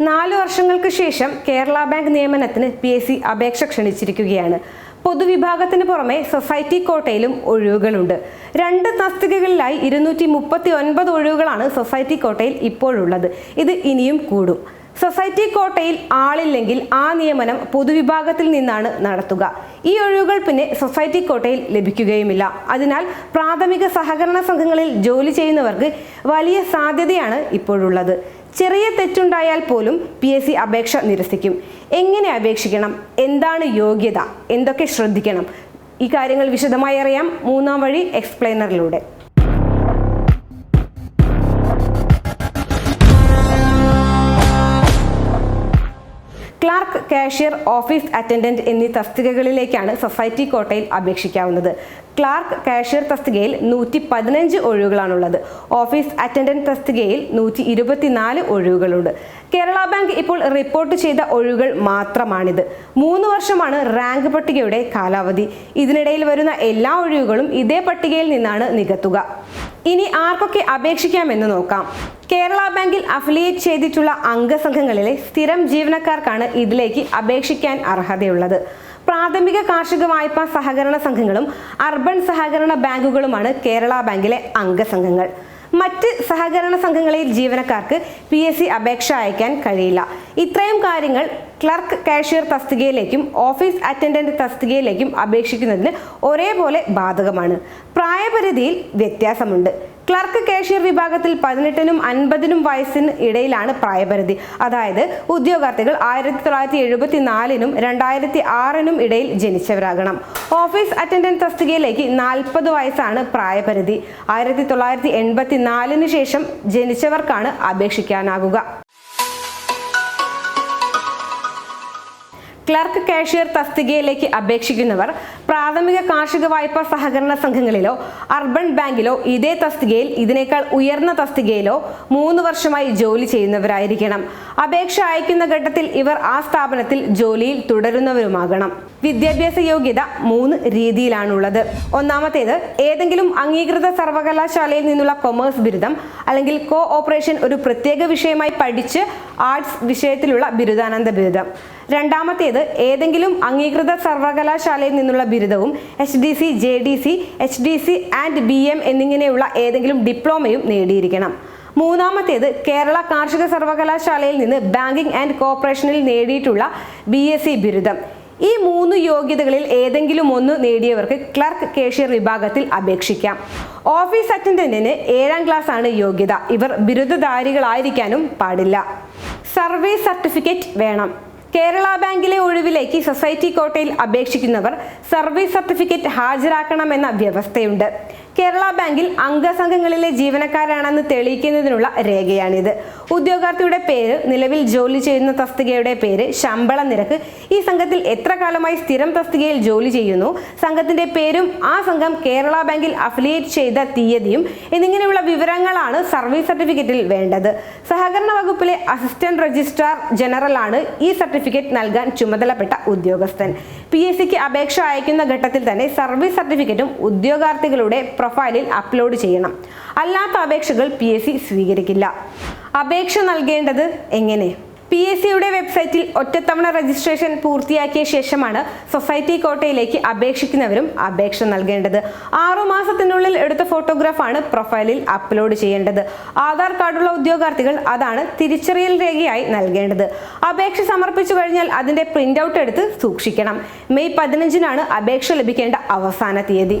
നാലു വർഷങ്ങൾക്ക് ശേഷം കേരള ബാങ്ക് നിയമനത്തിന് പി എസ് സി അപേക്ഷ ക്ഷണിച്ചിരിക്കുകയാണ്. പൊതുവിഭാഗത്തിന് പുറമെ സൊസൈറ്റി കോട്ടയിലും ഒഴിവുകളുണ്ട്. രണ്ട് തസ്തികകളിലായി ഇരുന്നൂറ്റി മുപ്പത്തി ഒൻപത് ഒഴിവുകളാണ് സൊസൈറ്റി കോട്ടയിൽ ഇപ്പോഴുള്ളത്. ഇത് ഇനിയും കൂടും. സൊസൈറ്റി കോട്ടയിൽ ആളില്ലെങ്കിൽ ആ നിയമനം പൊതുവിഭാഗത്തിൽ നിന്നാണ് നടത്തുക. ഈ ഒഴിവുകൾ പിന്നെ സൊസൈറ്റി കോട്ടയിൽ ലഭിക്കുകയുമില്ല. അതിനാൽ പ്രാഥമിക സഹകരണ സംഘങ്ങളിൽ ജോലി ചെയ്യുന്നവർക്ക് വലിയ സാധ്യതയാണ് ഇപ്പോഴുള്ളത്. ചെറിയ തെറ്റുണ്ടായാൽ പോലും പി എസ് സി അപേക്ഷ നിരസിക്കും. എങ്ങനെ അപേക്ഷിക്കണം? എന്താണ് യോഗ്യത? എന്തൊക്കെ ശ്രദ്ധിക്കണം? ഈ കാര്യങ്ങൾ വിശദമായി അറിയാം മൂന്നാം വഴി എക്സ്പ്ലെയിനറിലൂടെ. ക്ലാർക്ക് കാഷ്യർ ഓഫീസ് അറ്റൻഡന്റ് എന്നീ തസ്തികകളിലേക്കാണ് സൊസൈറ്റി കോട്ടയിൽ അപേക്ഷിക്കാവുന്നത്. ക്ലാർക്ക് കാഷ്യർ തസ്തികയിൽ നൂറ്റി പതിനഞ്ച് ഒഴിവുകളാണുള്ളത്. ഓഫീസ് അറ്റൻഡന്റ് തസ്തികയിൽ നൂറ്റി ഇരുപത്തിനാല് ഒഴിവുകളുണ്ട്. കേരള ബാങ്ക് ഇപ്പോൾ റിപ്പോർട്ട് ചെയ്ത ഒഴിവുകൾ മാത്രമാണിത്. മൂന്ന് വർഷമാണ് റാങ്ക് പട്ടികയുടെ കാലാവധി. ഇതിനിടയിൽ വരുന്ന എല്ലാ ഒഴിവുകളും ഇതേ പട്ടികയിൽ നിന്നാണ് നികത്തുക. ഇനി ആർക്കൊക്കെ അപേക്ഷിക്കാമെന്ന് നോക്കാം. കേരള ബാങ്കിൽ അഫിലിയേറ്റ് ചെയ്തിട്ടുള്ള അംഗസംഘങ്ങളിലെ സ്ഥിരം ജീവനക്കാർക്കാണ് ഇതിലേക്ക് അപേക്ഷിക്കാൻ അർഹതയുള്ളത്. പ്രാഥമിക കാർഷിക വായ്പാ സഹകരണ സംഘങ്ങളും അർബൻ സഹകരണ ബാങ്കുകളുമാണ് കേരള ബാങ്കിലെ അംഗസംഘങ്ങൾ. മറ്റ് സഹകരണ സംഘങ്ങളിൽ ജീവനക്കാർക്ക് പി എസ് സി അപേക്ഷ അയക്കാൻ കഴിയില്ല. ഇത്രയും കാര്യങ്ങൾ ക്ലർക്ക് കാഷ്യർ തസ്തികയിലേക്കും ഓഫീസ് അറ്റൻഡന്റ് തസ്തികയിലേക്കും അപേക്ഷിക്കുന്നതിന് ഒരേപോലെ ബാധകമാണ്. പ്രായപരിധിയിൽ വ്യത്യാസമുണ്ട്. ക്ലർക്ക് കാഷ്യർ വിഭാഗത്തിൽ പതിനെട്ടിനും അൻപതിനും വയസ്സിന് ഇടയിലാണ് പ്രായപരിധി. അതായത് ഉദ്യോഗാർത്ഥികൾ ആയിരത്തി തൊള്ളായിരത്തി എഴുപത്തി നാലിനും രണ്ടായിരത്തി ആറിനും ഇടയിൽ ജനിച്ചവരാകണം. ഓഫീസ് അറ്റൻഡൻസ് തസ്തികയിലേക്ക് നാൽപ്പത് വയസ്സാണ് പ്രായപരിധി. ആയിരത്തി തൊള്ളായിരത്തി എൺപത്തി നാലിന് ശേഷം ജനിച്ചവർക്കാണ് അപേക്ഷിക്കാനാകുക. ക്ലർക്ക് കാഷ്യർ തസ്തികയിലേക്ക് അപേക്ഷിക്കുന്നവർ പ്രാഥമിക കാർഷിക വായ്പാ സഹകരണ സംഘങ്ങളിലോ അർബൻ ബാങ്കിലോ ഇതേ തസ്തികയിൽ ഇതിനേക്കാൾ ഉയർന്ന തസ്തികയിലോ മൂന്ന് വർഷമായി ജോലി ചെയ്യുന്നവരായിരിക്കണം. അപേക്ഷ അയക്കുന്ന ഘട്ടത്തിൽ ഇവർ ആ സ്ഥാപനത്തിൽ ജോലിയിൽ തുടരുന്നവരുമാകണം. വിദ്യാഭ്യാസ യോഗ്യത മൂന്ന് രീതിയിലാണുള്ളത്. ഒന്നാമത്തേത് ഏതെങ്കിലും അംഗീകൃത സർവകലാശാലയിൽ നിന്നുള്ള കൊമേഴ്സ് ബിരുദം അല്ലെങ്കിൽ കോ ഓപ്പറേഷൻ ഒരു പ്രത്യേക വിഷയമായി പഠിച്ച് ആർട്സ് വിഷയത്തിലുള്ള ബിരുദാനന്ദ ബിരുദം. രണ്ടാമത്തേത് ഏതെങ്കിലും അംഗീകൃത സർവകലാശാലയിൽ നിന്നുള്ള ബിരുദവും H D C J D C H D C and B M എന്നിങ്ങനെയുള്ള ഏതെങ്കിലും ഡിപ്ലോമയും നേടിയിരിക്കണം. മൂന്നാമത്തേത് കേരള കാർഷിക സർവകലാശാലയിൽ നിന്ന് ബാങ്കിംഗ് ആൻഡ് കോർപ്പറേഷനിൽ നേടിയിട്ടുള്ള ബി എസ് സി ബിരുദം. ഈ മൂന്ന് യോഗ്യതകളിൽ ഏതെങ്കിലും ഒന്ന് നേടിയവർക്ക് ക്ലർക്ക് കേഷ്യർ വിഭാഗത്തിൽ അപേക്ഷിക്കാം. ഓഫീസ് അറ്റൻഡന്റിന് ഏഴാം ക്ലാസ് ആണ് യോഗ്യത. ഇവർ ബിരുദധാരികളായിരിക്കാനും പാടില്ല. സർവീസ് സർട്ടിഫിക്കറ്റ് വേണം. കേരള ബാങ്കിലെ ഒഴിവിലേക്ക് സൊസൈറ്റി കോട്ടയിൽ അപേക്ഷിക്കുന്നവർ സർവീസ് സർട്ടിഫിക്കറ്റ് ഹാജരാക്കണമെന്ന വ്യവസ്ഥയുണ്ട്. കേരള ബാങ്കിൽ അംഗസംഘങ്ങളിലെ ജീവനക്കാരാണെന്ന് തെളിയിക്കുന്നതിനുള്ള രേഖയാണിത്. ഉദ്യോഗാർത്ഥിയുടെ പേര് നിലവിൽ ജോലി ചെയ്യുന്ന തസ്തികയുടെ പേര് ശമ്പള നിരക്ക് ഈ സംഘത്തിൽ എത്ര കാലമായി സ്ഥിരം തസ്തികയിൽ ജോലി ചെയ്യുന്നു സംഘത്തിന്റെ പേരും ആ സംഘം കേരള ബാങ്കിൽ അഫിലിയേറ്റ് ചെയ്ത തീയതിയും എന്നിങ്ങനെയുള്ള വിവരങ്ങളാണ് സർവീസ് സർട്ടിഫിക്കറ്റിൽ വേണ്ടത്. സഹകരണ വകുപ്പിലെ അസിസ്റ്റന്റ് രജിസ്ട്രാർ ജനറൽ ആണ് ഈ സർട്ടിഫിക്കറ്റ് നൽകാൻ ചുമതലപ്പെട്ട ഉദ്യോഗസ്ഥൻ. പി എസ് സിക്ക് അപേക്ഷ അയക്കുന്ന ഘട്ടത്തിൽ തന്നെ സർവീസ് സർട്ടിഫിക്കറ്റും ഉദ്യോഗാർത്ഥികളുടെ പ്രൊഫൈലിൽ അപ്ലോഡ് ചെയ്യണം. അല്ലാത്ത അപേക്ഷകൾ പി സ്വീകരിക്കില്ല. അപേക്ഷ നൽകേണ്ടത് എങ്ങനെ? പി എസ് സിയുടെ വെബ്സൈറ്റിൽ ഒറ്റത്തവണ രജിസ്ട്രേഷൻ പൂർത്തിയാക്കിയ ശേഷമാണ് സൊസൈറ്റി കോട്ടയിലേക്ക് അപേക്ഷിക്കുന്നവരും അപേക്ഷ നൽകേണ്ടത്. ആറുമാസത്തിനുള്ളിൽ എടുത്ത ഫോട്ടോഗ്രാഫാണ് പ്രൊഫൈലിൽ അപ്ലോഡ് ചെയ്യേണ്ടത്. ആധാർ കാർഡുള്ള ഉദ്യോഗാർത്ഥികൾ അതാണ് തിരിച്ചറിയൽ രേഖയായി നൽകേണ്ടത്. അപേക്ഷ സമർപ്പിച്ചു കഴിഞ്ഞാൽ അതിന്റെ പ്രിന്റ് ഔട്ട് എടുത്ത് സൂക്ഷിക്കണം. മെയ് പതിനഞ്ചിനാണ് അപേക്ഷ ലഭിക്കേണ്ട അവസാന തീയതി.